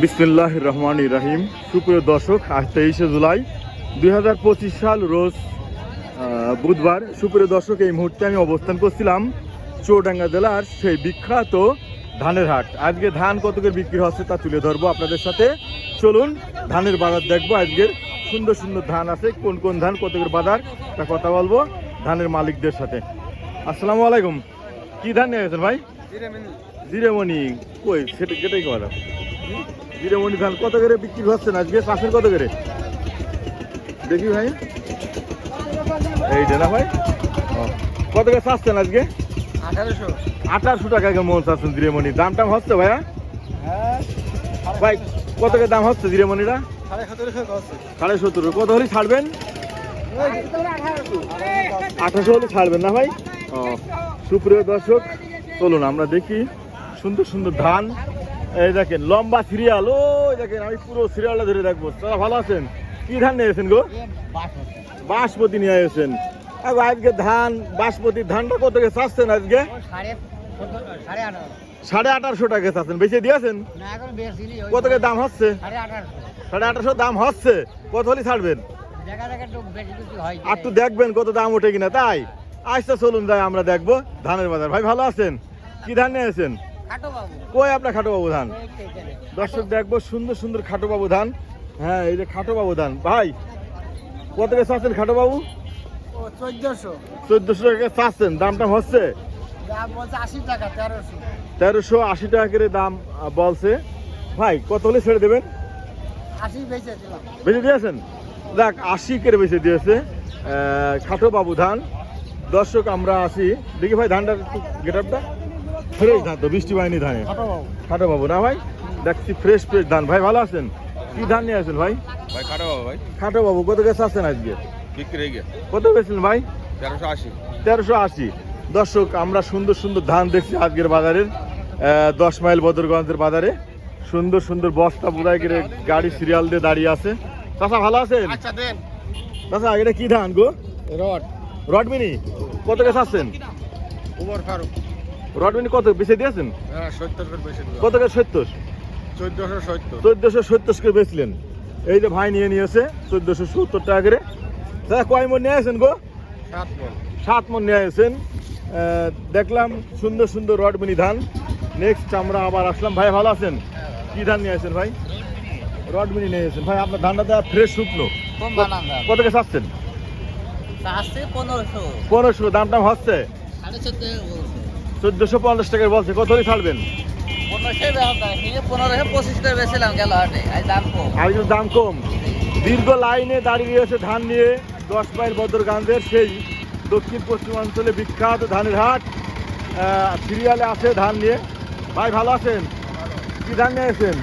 বিসমিল্লাহ রহমান রাহিম। সুপ্রিয় দর্শক আজ তেইশে জুলাই দুই হাজার পঁচিশ সাল রোজ বুধবার। সুপ্রিয় দর্শক এই মুহূর্তে আমি অবস্থান করছিলাম চৌডাঙ্গা জেলার সেই বিখ্যাত ধানের হাট। আজকে ধান কত করে বিক্রি হচ্ছে তা তুলে ধরবো আপনাদের সাথে। চলুন ধানের বাজার দেখব। আজকের সুন্দর সুন্দর ধান আছে। কোন কোন ধান কত করে বাজার তা কথা বলব ধানের মালিকদের সাথে। আসসালামু আলাইকুম। কি ধান নিয়ে গেছেন ভাই? জিরেমণি কই সেটা কেটাই করা জিরেমণি ধান কত করে বিক্রি হচ্ছেন আজকে? চাষের কত করে? দেখি ভাই। এইটা না ভাই? কত করে চাচ্ছেন আজকে? আঠারোশো। আঠারোশো টাকা মন চাচ্ছেন জিরেমণি দাম টাম হচ্ছে ভাইয়া? ভাই কত করে দাম হচ্ছে জিরেমণিটা সাড়ে সত্তর কত হলে ছাড়বেন? আঠারোশো হলে ছাড়বেন না ভাই? ও সুপ্রিয় দর্শক চলুন আমরা দেখি। সুন্দর সুন্দর ধান। এই দেখেন, লম্বা সিরিয়াল ও দেখেন, আমি পুরো সিরিয়ালটা ধরে দেখব তারা ভালো আছেন? কি ধান নিয়েছেন গো? বাসমতি নিয়ে এসেছেন। আর আজকে ধান বাসমতি ধানটা কত করে চাচ্ছেন আজকে? সাড়ে আঠারোশো টাকা চাচ্ছেন। বেশি দিয়েছেন? কত করে দাম হচ্ছে? সাড়ে আঠারোশো দাম হচ্ছে? কত হলে ছাড়বেন? আর একটু দেখবেন কত দাম ওঠে কিনা, তাই? আচ্ছা চলুন, যাই, আমরা দেখব। ধানের বাজার। ভাই, ভালো আছেন? কি ধান খাটো বাবু কই আপনার খাটো বাবু ধান। দর্শক দেখব সুন্দর সুন্দর খাটো বাবু ধান। হ্যাঁ এই যে খাটো বাবু ধান। ভাই কত করে চাচ্ছেন খাটো বাবু চোদ্দশো। চোদ্দশো টাকা চাচ্ছেন দাম টাম হচ্ছে তেরোশো। আশি টাকা করে দাম বলছে। ভাই কত হলে ছেড়ে দেবেন? বেঁচে দিয়েছেন? দেখ আশি করে বেঁচে দিয়েছে খাটো বাবু ধান। দর্শক আমরা আসি। দেখি ভাই ধানটা একটু গেটআপটা। ফ্রেশ ধান তো বৃষ্টি পায়নি ধানে। খাটো বাবু। না ভাই? দেখছি ফ্রেশ ফ্রেশ ধান। ভাই ভালো আছেন? কি ধান নিয়ে আছেন ভাই? ভাই খাটো বাবা ভাই। খাটো বাবু কত গেছে আছেন আজকে? বিক্রি কত বেছেন ভাই? তেরোশো আশি। তেরোশো আশি। দর্শক আমরা সুন্দর সুন্দর ধান দেখছি আজকের বাজারের দশ মাইল বদরগঞ্জের বাজারে। সুন্দর সুন্দর বস্তা বুড়াই করে গাড়ি সিরিয়াল দিয়ে দাঁড়িয়ে আছে। চাষা ভালো আছেন? আচ্ছা দেন। চাষা এটা কি ধান গো? রড। Rod mini? কত গেছে আছেন উমর ফারুক। রডমিনি কত? বেছে দিয়েছেন? হ্যাঁ কত করে সত্তর? চোদ্দশো সত্তর। করে বেচলেন। এই যে ভাই নিয়ে নিয়েছে চোদ্দশো সত্তর টাকা করে। দাদা কয় মন নিয়ে আসেন গো? সাত মন। নিয়ে আসেন দেখলাম সুন্দর সুন্দর রডমিনি ধান। নেক্সট আমরা আবার আসলাম। ভাই ভালো আছেন? কি ধান নিয়ে আসেন ভাই? রডমিনি নিয়ে আসেন ভাই আপনার ধানটা দেওয়া ফ্রেশ শুকনো। কত করে চাচ্ছেন? পনেরোশো। পনেরোশো। দাম টাম হচ্ছে চোদ্দশো পঞ্চাশ টাকায় বলছে কত ছাড়বেন? আর একটু দাম কম। দীর্ঘ লাইনে দাঁড়িয়ে রয়েছে ধান নিয়ে দশ মাইল বদরগান্ধের সেই দক্ষিণ পশ্চিমাঞ্চলে বিখ্যাত ধানের হাট। সিরিয়ালে আছে ধান নিয়ে। ভাই ভালো আছেন? কি ধান নিয়ে এসেছেন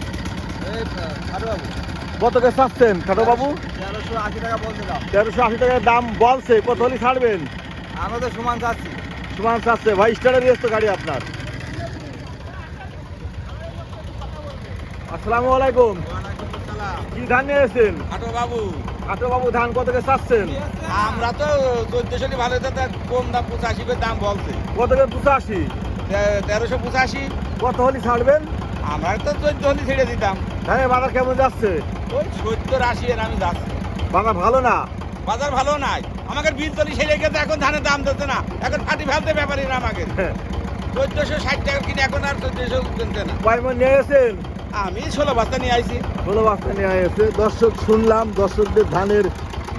কত কে চাচ্ছেন খাটো বাবু? তেরোশো আশি টাকা বলছিলাম। তেরোশো আশি টাকার দাম বলছে কত হলে ছাড়বেন আমাদের সমান যাচ্ছি সমান চাচ্ছে ভাই স্টারের ব্যস্ত গাড়ি আপনার। আসসালামু আলাইকুম। কি ধান নিয়ে এসেছেন? খাটো বাবু খাটো বাবু ধান কত চাচ্ছেন? আমরা তো চোদ্দশো ভালো কম দাম পঁচাশি দাম বলছে। কত করে পঁচাশি? তেরোশো পঁচাশি। কত হলে ছাড়বেন? আমরা তো চোদ্দ হলে ছেড়ে দিতাম। ধানের বাজার কেমন যাচ্ছে? ওই সত্তর আশি এর আমি যাচ্ছি। বাজার ভালো না? বাজার ভালো নাই। আমাকে বিল চল্লিশ সেরে গেছে এখন ধানের দাম দিচ্ছে না। এখন ফেলতে ব্যাপারই না আমাকে। চোদ্দশো ষাট টাকা কিনে এখন আর চোদ্দশো কিনতে না। কয়মন নিয়ে এসেছেন আমি ষোলো বাচ্চা নিয়ে আইছি। ষোলো বাচ্চা নিয়ে এসে দর্শক শুনলাম দর্শকদের ধানের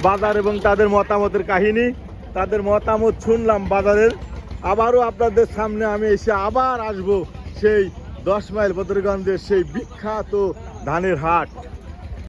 বাজার এবং তাদের মতামতের কাহিনী তাদের মতামত শুনলাম বাজারের। আবারও আপনাদের সামনে আমি এসে আবার আসব সেই দশ মাইল বদরগঞ্জের সেই বিখ্যাত ধানের হাট।